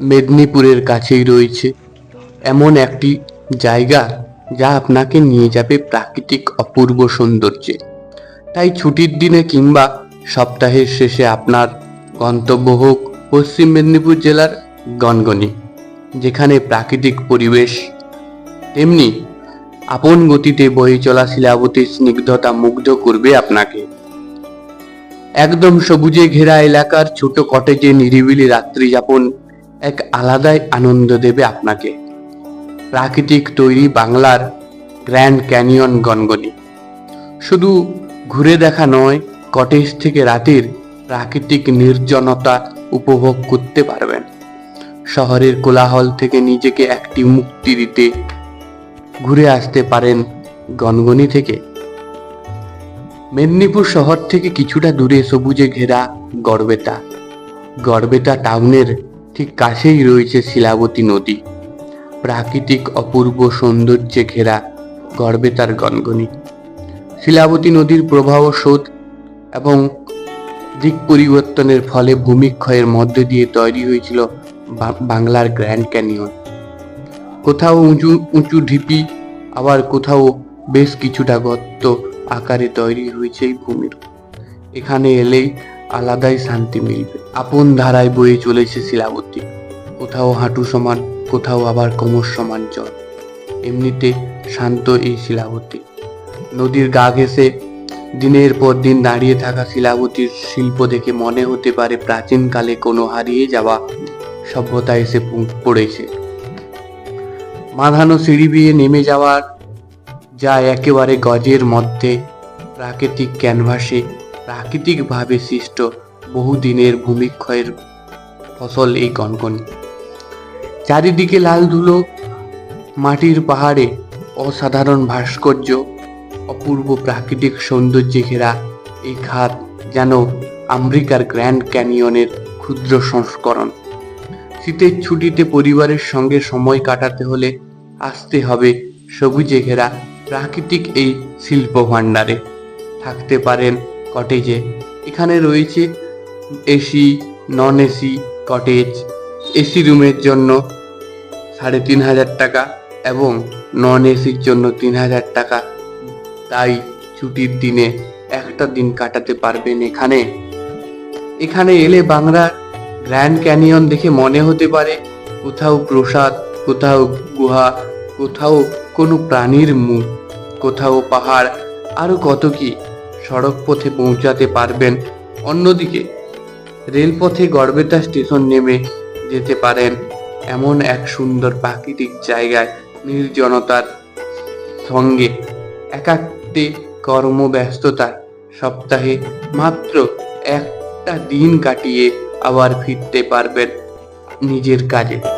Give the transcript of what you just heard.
মেদিনীপুরের কাছেই রয়েছে। এমন একটি জায়গা যা আপনাকে নিয়ে যাবে প্রাকৃতিক অপূর্ব সৌন্দর্যে। তাই ছুটির দিনে কিংবা সপ্তাহের শেষে আপনার গন্তব্য হোক পশ্চিম মেদিনীপুর জেলার গনগনি, যেখানে প্রাকৃতিক পরিবেশ, তেমনি আপন গতিতে বয়ে চলা শিলাবতীর স্নিগ্ধতা মুগ্ধ করবে আপনাকে। একদম সবুজে ঘেরা এলাকার ছোট কটেজে নিরিবিলি রাত্রি যাপন এক আলাদাই আনন্দ দেবে আপনাকে। প্রাকৃতিক তৈরি বাংলার গ্র্যান্ড ক্যানিয়ন গনগনি। শুধু ঘুরে দেখা নয়, কটেজ থেকে রাতের প্রাকৃতিক নির্জনতা উপভোগ করতে পারবেন। শহরের কোলাহল থেকে নিজেকে একটি মুক্তি দিতে ঘুরে আসতে পারেন গনগনি থেকে। মেদিনীপুর শহর থেকে কিছুটা দূরে সবুজে ঘেরা গড়বেতা। গড়বেতা টাউনের ঠিক কাছেই রয়েছে শিলাবতী নদী। প্রাকৃতিক অপূর্ব সৌন্দর্যে ঘেরা গর্বে তার গনগনি। শিলাবতী নদীর প্রবাহ স্রোত এবং দিক পরিবর্তনের ফলে ভূমিক্ষয়ের মধ্য দিয়ে তৈরি হয়েছিল বাংলার গ্র্যান্ড ক্যানিয়ন। কোথাও উঁচু উঁচু ঢিপি, আবার কোথাও বেশ কিছুটা গর্ত আকারে তৈরি হয়েছে এই ভূমির। এখানে এলেই আলাদাই শান্তি মিলবে। আপন ধারায় বয়ে চলেছে শিলাবতী। কোথাও হাঁটু সমান, কোথাও আবার কোমর সমান জল। এমনিতে শান্ত এই শিলাবতী। নদীর গা ঘেঁষে দিনের পর দিন দাঁড়িয়ে থাকা শিলাবতীর শিল্প দেখে মনে হতে পারে প্রাচীনকালে কোনো হারিয়ে যাওয়া সভ্যতা এসে পড়েছে। মাধানো সিঁড়ি বিয়ে নেমে যাওয়ার, যা একেবারে গজের মধ্যে প্রাকৃতিক ক্যানভাসে প্রাকৃতিকভাবে সৃষ্ট বহুদিনের ভূমিক্ষয়ের ফসল এই গনগনি চারিদিকে লাল ধুলো, মাটির পাহাড়ে অসাধারণ ভাস্কর্য, অপূর্ব প্রাকৃতিক সৌন্দর্যে ঘেরা এই খাত যেন আমেরিকার গ্র্যান্ড ক্যানিয়নের ক্ষুদ্র সংস্করণ। শীতের ছুটিতে পরিবারের সঙ্গে সময় কাটাতে হলে আসতে হবে সবুজে ঘেরা প্রাকৃতিক এই শিল্প ভাণ্ডারে। থাকতে পারেন কটেজে এখানে রয়েছে AC non AC cottage AC রুমের জন্য সাড়ে তিন হাজার টাকা এবং নন এসির জন্য তিন হাজার টাকা। তাই ছুটির দিনে একটা দিন কাটাতে পারবেন এখানে। এখানে এলে বাংলার গ্র্যান্ড ক্যানিয়ন দেখে মনে হতে পারে, কোথাও প্রসাদ, কোথাও গুহা, কোথাও কোনো প্রাণীর মুখ, কোথাও পাহাড় আরও কত কি। সড়ক পথে পৌঁছাতে পারবেন। অন্যদিকে, রেলপথে গড়বেতা স্টেশন নেমে যেতে পারেন এমন এক সুন্দর প্রাকৃতিক জায়গায় নির্জনতার সঙ্গে। একাত্তে কর্মব্যস্ততার সপ্তাহে মাত্র একটা দিন কাটিয়ে আবার ফিরতে পারবেন নিজের কাজে।